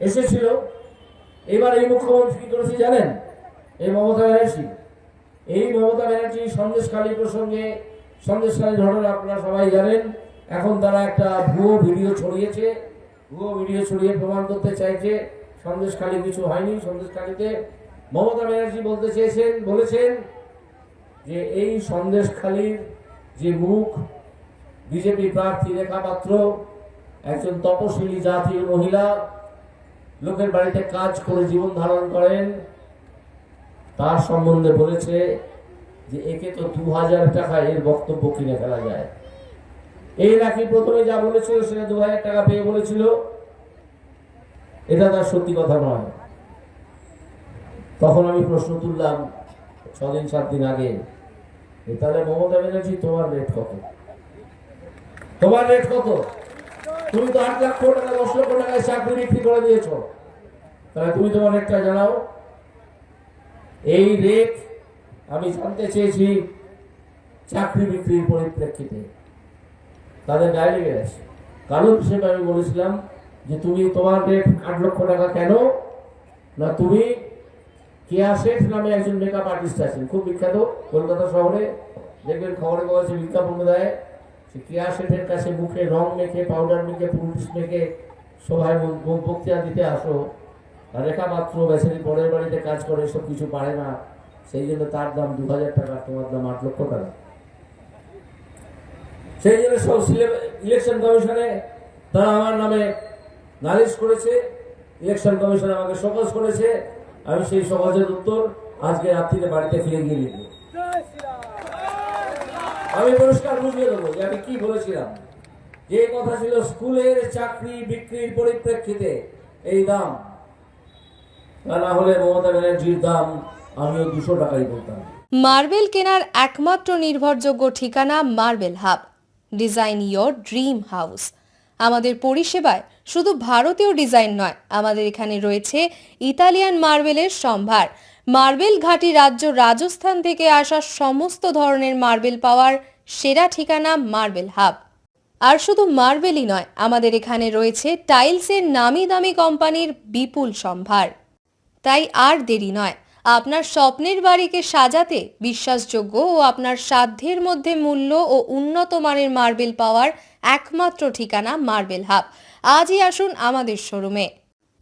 এসেছিল। এবার এই মুখ্যমন্ত্রী কি করেছে জানেন? এই মমতা ব্যানার্জি। এই মমতা ব্যানার্জি সন্দেশখালী প্রসঙ্গে, সন্দেশখালী ঘটনা আপনারা সবাই জানেন। এখন তারা একটা ভুয়ো ভিডিও ছড়িয়েছে। ভুয়ো ভিডিও ছড়িয়ে প্রমাণ করতে চাইছে। সন্দেশখালী কিছু হয়নি সন্দেশখালীতে। মমতা ব্যানার্জি বলতে চেয়েছেন, বলেছেন যে এই সন্দেশখালীর যে মুখ, বিজেপি প্রার্থী রেখা পাত্র একজন তপশিলি জাতির মহিলা লোকের বাড়িতে কাজ করে জীবন ধারণ করেন। তার সম্বন্ধে বলেছে যে একে তো দু হাজার টাকা এর বক্তব্য কিনে ফেলা যায়। এই নাকি প্রথমে যা বলেছিল সেটা দু হাজার টাকা পেয়ে বলেছিল। এটা তার সত্যি কথা নয়। তখন আমি প্রশ্ন তুললাম, ছদিন, সাত দিন আগে তাহলে মমতা ব্যানার্জি, তোমার রেট কত? তোমার রেট কত? তুমি তো আট লক্ষ টাকা, দশ লক্ষ টাকায় চাকরি বিক্রি করে দিয়েছ। তাহলে তুমি তোমার রেটটা জানাও। এই রেট আমি জানতে চেয়েছি চাকরি বিক্রির পরিপ্রেক্ষিতে। তাদের লেগে আছে কারণ হিসেবে আমি বলেছিলাম যে তুমি তোমার রেট আট লক্ষ টাকা কেন? না তুমি কেয়া শেঠ নামে একজন মেকআপ আর্টিস্ট আছেন? খুব বিখ্যাত কলকাতা শহরে। দেখবেন খবরে কাগজে বিজ্ঞাপন দেয়। শেঠের কাছে মুখে রং মেখে পাউডার মেখে, পুরুষ মেখে, সভায় ব- ব- বক্তৃতা দিতে আসো। রেখা মাত্র বেচারি পরের বাড়িতে কাজ করে, সব কিছু পারে না। সেই জন্য তার দাম দু হাজার টাকা তোমার দাম আট লক্ষ টাকা। সেই জন্য সব ইলেকশন কমিশনে তারা আমার নামে নালিশ করেছে। ইলেকশন কমিশন আমাকে সকাজ করেছে। আমি সেই সকাজের উত্তর আজকে রাত্রিতে বাড়িতে ফিরে গিয়ে লিখব আমি পরিষ্কার বুঝিয়ে দেবো যে আমি কি বলেছিলাম। যে কথা ছিল, স্কুলের চাকরি বিক্রির পরিপ্রেক্ষিতে এই দাম। না হলে মমতা ব্যানার্জির দাম আমিও দুশো টাকাই বলতাম। মার্বেল কেনার একমাত্র নির্ভরযোগ্য ঠিকানা marble hub. Design your dream house. আমাদের পরিষেবায় শুধু ভারতীয় ডিজাইন নয়, আমাদের এখানে রয়েছে ইতালিয়ান মার্বেলের সম্ভার। মার্বেল ঘাটি রাজ্য রাজস্থান থেকে আসা সমস্ত ধরনের মার্বেল পাওয়ার সেরা ঠিকানা মার্বেল হাব। আর শুধু মার্বেলই নয়, আমাদের এখানে রয়েছে টাইলসের নামি দামি কোম্পানির বিপুল সম্ভার। তাই আর দেরি নয়, আপনার স্বপ্নের বাড়িকে সাজাতে বিশ্বাসযোগ্য ও আপনার সাধ্যের মধ্যে মূল্য ও উন্নত মানের মার্বেল পাওয়ার একমাত্র ঠিকানা মার্বেল হাব। আজই আসুন আমাদের শোরুমে।